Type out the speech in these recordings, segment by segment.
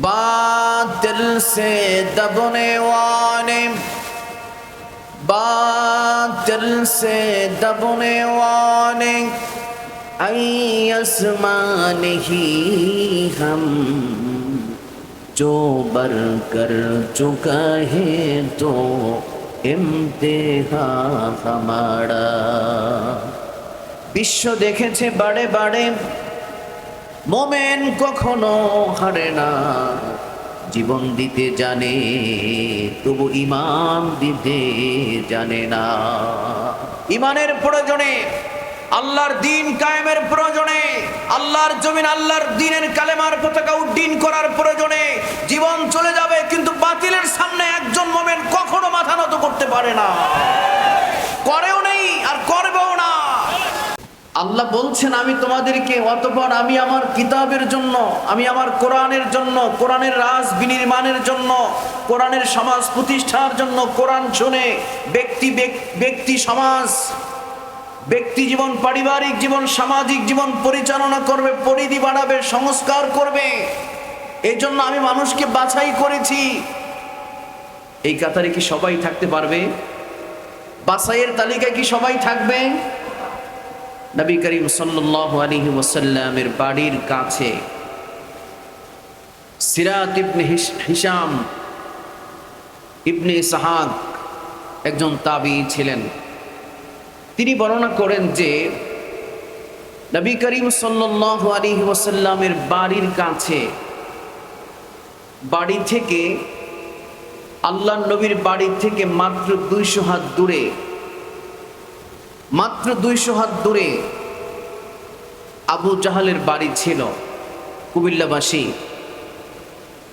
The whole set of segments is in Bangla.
बातिल से दबने वाले बातिल से दबने वाले आसमान ही हम जो बर कर चुका है तो ইমতেহা হামারা বিশ্ব দেখেছে বাড়ে বাড়ে মোমেন কখনো হারে না। জীবন দিতে জানে, তবু ইমান দিতে জানে না। ইমানের প্রয়োজনে, আল্লাহর দিন কায়েমের প্রয়োজনে, আল্লাহর জমিন, আল্লাহর দিনের কালেমার পতাকা উড্ডীন করার প্রয়োজনে জীবন চলে যাবে, কিন্তু বাতিলের সামনে একজন মোমেন কখনো মাথা নত করতে পারে না। করেও নেই আর করবেও আল্লাহ বলছেন, আমি তোমাদেরকে, অতপর আমি আমার কিতাবের জন্য, আমি আমার কোরআনের জন্য, কোরআনের রাজ বিনির্মাণের জন্য, কোরআনের সমাজ প্রতিষ্ঠার জন্য কোরআন শুনে ব্যক্তি ব্যক- ব্যক্তি সমাজ, ব্যক্তি জীবন, পারিবারিক জীবন, সামাজিক জীবন পরিচালনা করবে, পরিধি বাড়াবে, সংস্কার করবে। এই জন্য আমি মানুষকে বাছাই করেছি। এই কাতারে কি সবাই থাকতে পারবে? বাছাইয়ের তালিকায় কি সবাই থাকবে? নবী করিম সাল্লাল্লাহু আলাইহি ওয়াসাল্লামের বাড়ির কাছে সিরাত ইবনে হিস- হিশাম ইবনে ইসহাক একজন তাবি ছিলেন। তিনি বর্ণনা করেন যে নবী করিম সাল্লাল্লাহু আলাইহি ওয়াসাল্লামের বাড়ির কাছে বাড়ি থেকে আল্লাহ নবীর বাড়ি থেকে মাত্র দুইশো হাত দূরে মাত্র দুইশো হাত দূরে আবু জাহালের বাড়ি ছিল কুমিল্লাবাসী।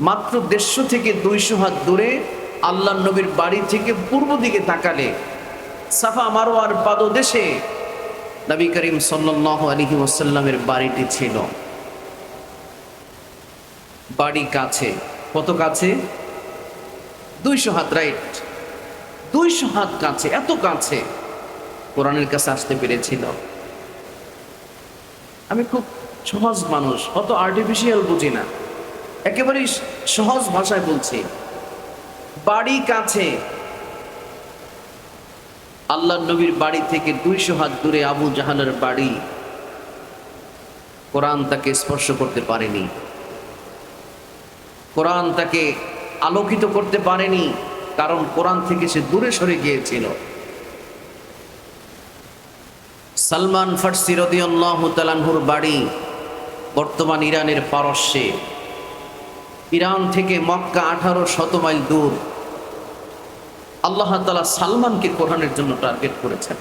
মাত্র দেড়শো থেকে দুইশো হাত দূরে আল্লাহ নবীর বাড়ি থেকে পূর্ব দিকে তাকালে সাফা মারোয়ার পাদদেশে নবী করিম সাল্লাল্লাহু আলাইহি ওয়াসাল্লামের বাড়িটি ছিল। বাড়ি কাছে। কত কাছে? দুইশো হাত, রাইট। দুইশো হাত কাছে, এত কাছে। কোরআনের কাছে আসতে পেরেছিল। আমি খুব সহজ মানুষ, অত আর্টিফিশিয়াল বুঝি না। একেবারেই সহজ ভাষায় বলছি, বাড়ি কাছে। আল্লাহ নবীর বাড়ি থেকে দুইশো হাত দূরে আবু জাহালের বাড়ি। কোরআন তাকে স্পর্শ করতে পারেনি। কোরআন তাকে আলোকিত করতে পারেনি, কারণ কোরআন থেকে সে দূরে সরে গিয়েছিল। সালমান ফার্সি তালানহুর বাড়ি বর্তমান ইরানের পারস্যে। ইরান থেকে মক্কা আঠারো শত মাইল দূর। আল্লাহ তালা সালমানকে কোরআনের জন্য টার্গেট করেছেন।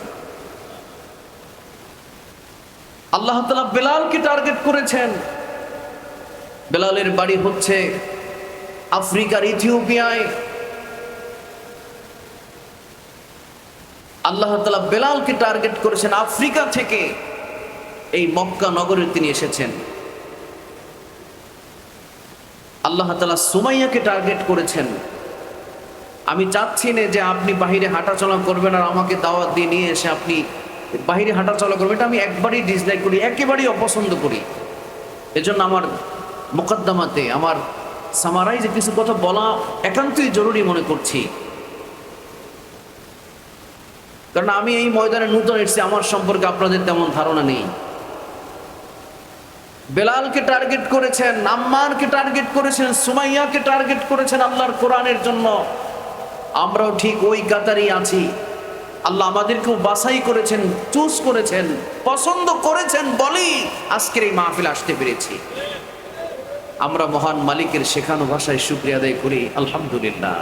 আল্লাহ তালা বেলালকে টার্গেট করেছেন। বেলালের বাড়ি হচ্ছে আফ্রিকার ইথিওপিয়ায়। আল্লাহ তালা বেলালকে টার্গেট করেছেন আফ্রিকা থেকে। এই মক্কা নগরে তিনি এসেছেন। আল্লাহ তালা সুমাইয়াকে টার্গেট করেছেন। আমি চাচ্ছি না যে আপনি বাহিরে হাঁটাচলা করবেন আর আমাকে দাওয়াত দিয়ে নিয়ে এসে আপনি বাহিরে হাঁটাচলা করবেন। এটা আমি একবারই ডিসলাইক করি, একেবারেই অপছন্দ করি। এজন্য আমার মোকদ্দমাতে, আমার সামারাইজে কিছু কথা বলা একান্তই জরুরি মনে করছি। কারণ আমি এই ময়দানে নূতন এসেছি, আমার সম্পর্কে আপনাদের তেমন ধারণা নেই। বেলালকে টার্গেট করেছেন, আম্মারকে টার্গেট করেছেন, সুমাইয়াকে টার্গেট করেছেন আল্লাহর কোরআনের জন্য। আমরাও ঠিক ওই কাতারই আছি। আল্লাহ আমাদেরকেও বাছাই করেছেন, চুজ করেছেন, পছন্দ করেছেন বলেই আজকের এই মাহফিল আসতে পেরেছি। আমরা মহান মালিকের শেখানো ভাষায় শুক্রিয়া আদায় করি, আলহামদুলিল্লাহ।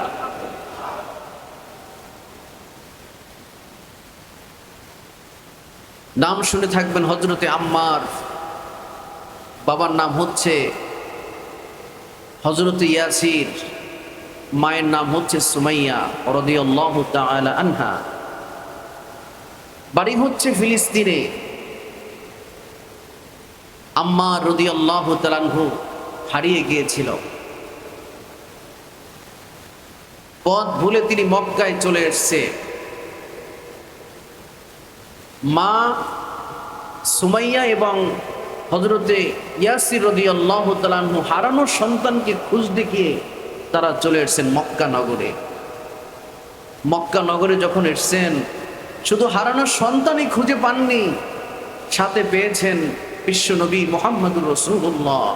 নাম শুনে থাকবেন হজরতে আম্মার। বাবার নাম হচ্ছে হজরত ইয়াসির, মায়ের নাম হচ্ছে সুমাইয়া রদিয়াল্লাহু আনহা। বাড়ি হচ্ছে ফিলিস্তিনে। আম্মা রদিয়াল্লাহু তাআলাহু হারিয়ে গিয়েছিল। পথ ভুলে তিনি মক্কায় চলে এসছে। মা সুমাইয়া এবং হজরতে ইয়াসির রদি আল্লাহ তালাহু হারানো সন্তানকে খুঁজ দেখিয়ে তারা চলে এসছেন মক্কা নগরে। মক্কা নগরে যখন এসছেন, শুধু হারানো সন্তানই খুঁজে পাননি, সাথে পেয়েছেন বিশ্বনবী মোহাম্মদুর রসুল্লাহ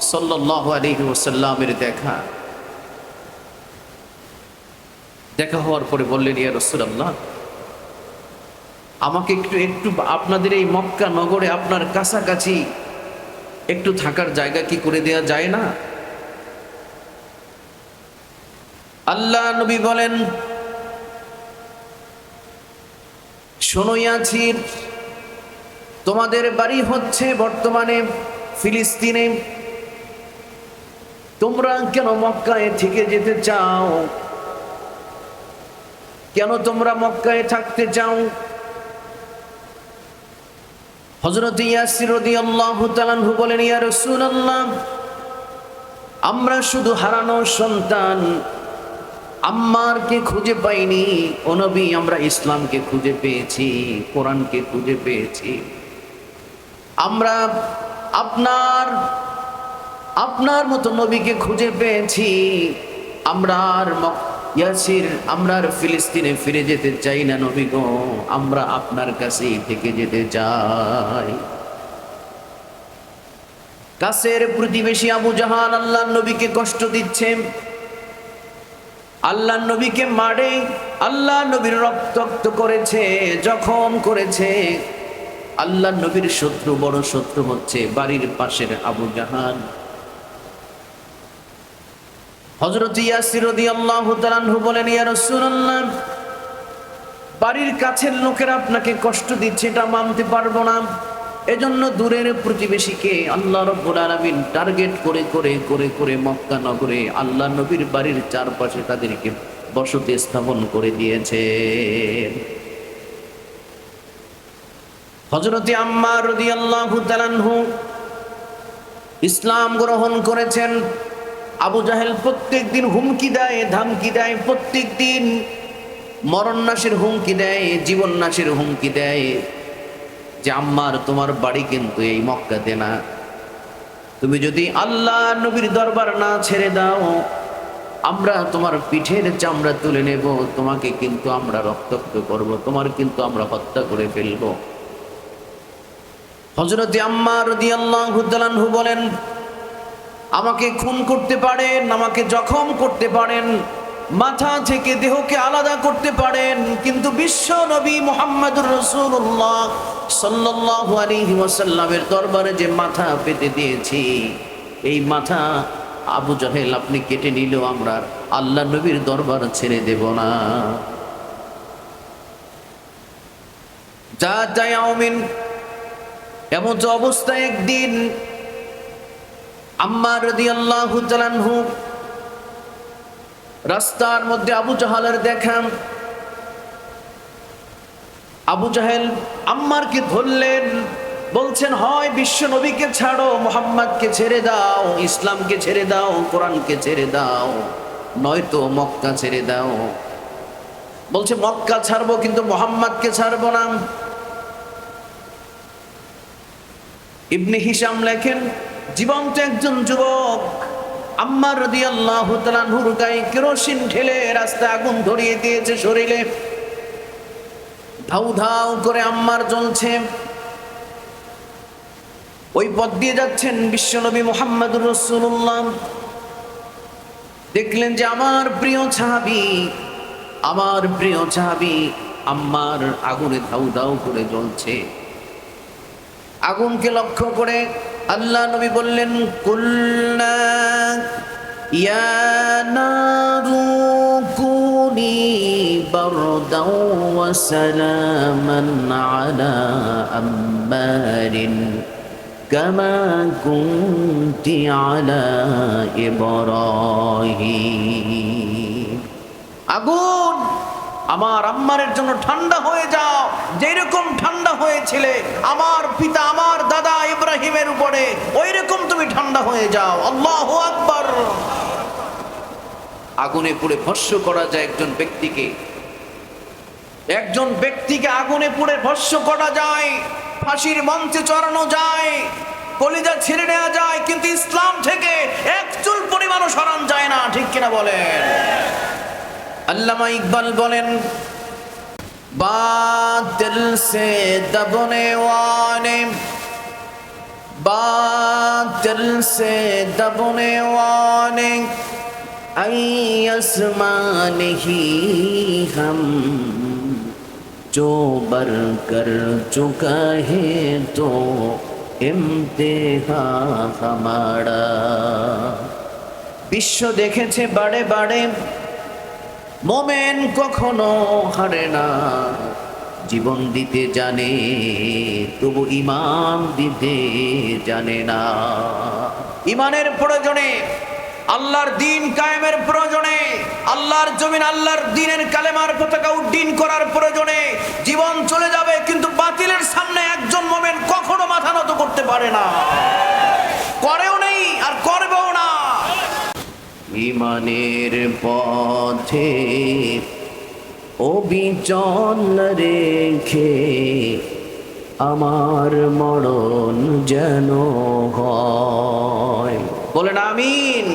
সাল্লাহ আলহি ওসাল্লামের দেখা। দেখা হওয়ার পরে বললেন, ইয়া রসুল্লাহ আমাকে একটু একটু আপনাদের এই মক্কা নগরে আপনার কাছাকাছি একটু থাকার জায়গা কি করে দেয়া যায় না? আল্লাহ নবী বলেন শোনো ইয়াছির তোমাদের বাড়ি হচ্ছে বর্তমানে ফিলিস্তিনে। তোমরা কেন মক্কায় থেকে যেতে চাও? কেন তোমরা মক্কায় থাকতে চাও? হজরত ইয়াসির রাদিয়াল্লাহু তাআলাহু বলেন, ইয়া রাসূলুল্লাহ, আমরা শুধু হারানো সন্তান। আম্মারকে খুঁজে পাইনি। ও নবী, আমরা ইসলামকে খুঁজে পেয়েছি, কোরআনকে খুঁজে পেয়েছি। আমরা আপনার আপনার মতো নবীকে খুঁজে পেয়েছি। আমরা আর ইয়াসির আমরা আর ফিলিস্তিনে ফিরে যেতে চাই না নবী গো, আমরা আপনার কাছেই থেকে যেতে চাই। কাছের প্রতিবেশী আবু জাহান আল্লাহ নবীকে কষ্ট দিচ্ছে। আল্লাহ নবীকে মারে, আল্লাহ নবীর রক্তাক্ত করেছে, জখম করেছে। আল্লাহ নবীর শত্রু বড় শত্রু হচ্ছে বাড়ির পাশের আবু জাহান হজরত ইয়াসির রাদিয়াল্লাহু তাআলাহু বলেন, ইয়া রাসূলুল্লাহ, বাড়ির কাছের লোকেরা আপনাকে কষ্ট দিচ্ছে, এটা মানতে পারব না। এজন্য দূরের প্রতিবেশীকে আল্লাহ রব্বুল আলামিন টার্গেট করে করে করে করে মক্কা নগরে আল্লাহ নবীর বাড়ির চারপাশে তাদেরকে বসতি স্থাপন করে দিয়েছে। হজরতে আম্মার রাদিয়াল্লাহু তাআলাহু ইসলাম গ্রহণ করেছেন। আবু জাহেল প্রত্যেক দিন হুমকি দেয়, ধামকি দেয় প্রত্যেক দিন মরণ নাশের হুমকি দেয় জীবন নাশের হুমকি দেয় যে, আম্মার, তোমার বাড়ি কিন্তু এই মক্কাতে না। তুমি যদি আল্লাহ নবীর দরবার না ছেড়ে দাও, আমরা তোমার পিঠের চামড়া তুলে নেব, তোমাকে কিন্তু আমরা রক্তাক্ত করব, তোমার কিন্তু আমরা হত্যা করে ফেলব। হজরতে আম্মা রাদিয়াল্লাহু তাআলাহু বলেন আমাকে খুন করতে পারেন, আমাকে জখম করতে পারেন, মাথা থেকে দেহকে আলাদা করতে পারেন, কিন্তু বিশ্ব নবী মোহাম্মদুর রসুল্লাহ সাল্লাল্লাহু আলাইহি ওয়াসাল্লামের দরবারে যে মাথা পেতে দিয়েছি, এই মাথা আবু জাহেল আপনি কেটে নিলেও আমরা আল্লাহ নবীর দরবার ছেড়ে দেব না। যা যাই আমিন এমন অবস্থায় একদিন আম্মার রাদিয়াল্লাহু তাআলাহু রাস্তার মধ্যে আবু জাহালের দেখান। আবু জাহেল আম্মারকে ধরলেন, বলছেন, হয় বিশ্ব নবীকে ছাড়ো, মোহাম্মদকে ছেড়ে দাও, ইসলামকে ছেড়ে দাও, কোরআনকে ছেড়ে দাও, নয়তো মক্কা ছেড়ে দাও। বলছে, মক্কা ছাড়বো, কিন্তু মোহাম্মদকে ছাড়বো না। ইবনে হিসাম লেখেন জীবন্ত একজন যুবক। আম্মার রদি আল্লাহ হুর গায়ে কেরোসিন ঢেলে রাস্তায় আগুন ধরিয়ে দিয়েছে শরীরে। ধাউ ধাউ করে আম্মার জ্বলছে। ওই পথ দিয়ে যাচ্ছেন বিশ্বনবী মোহাম্মদুর রসুল্লাহ দেখলেন যে আমার প্রিয় ছাবি আমার প্রিয় ছাবি আম্মার আগুনে ধাউ ধাউ করে জ্বলছে। আগুনকে লক্ষ্য করে আল্লাহ নবী বললেন কুল্লা ইয়া নারু কুনি বারদাও ওয়া সালামান আলা আম্মারিন কামা কুনতি আলা ইব্রাহিম। আগুন আমার আম্মারের জন্য ঠান্ডা হয়ে যাও। যেরকম ঠান্ডা হয়েছিলে, আমার পিতা আমার দাদা ইব্রাহিমের উপরে ওই রকম তুমি ঠান্ডা হয়ে যাও। আল্লাহ আকবার। আগুনে পুড়ে ভস্য করা যায় একজন ব্যক্তিকে। একজন ব্যক্তিকে আগুনে পুড়ে ভস্য করা যায়, ফাঁসির মঞ্চে চড়ানো যায়, কলিজা ছেড়ে নেওয়া যায়, কিন্তু ইসলাম থেকে এক চুল পরিমাণও সরান যায় না, ঠিক কিনা বলেন? আল্লামা ইকবাল বলেন বাতিল সে দবনে ওয়ানে बातिल से दबने वाले आसमान ही हम जो बर कर चुका है तो ইমতেহা হামারা বিশ্ব দেখেছে বাড়ে বাড়ে মোমেন কখনো হারে না। জীবন দিতে জানে, তবু ইমান দিতে জানে না। ইমানের প্রয়োজনে, আল্লাহর দিন কায়েমের প্রয়োজনে, আল্লাহর জমিন, আল্লাহর দিনের কালেমার পতাকা উড্ডীন করার প্রয়োজনে জীবন চলে যাবে, কিন্তু বাতিলের সামনে একজন মোমেন কখনো মাথা নত করতে পারে না। করেও নেই আর না ইমানের পথে অবিচল রেখে আমার মরণ যেন হয়। বলেন আমিন।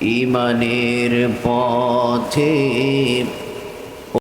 ইমানের পথে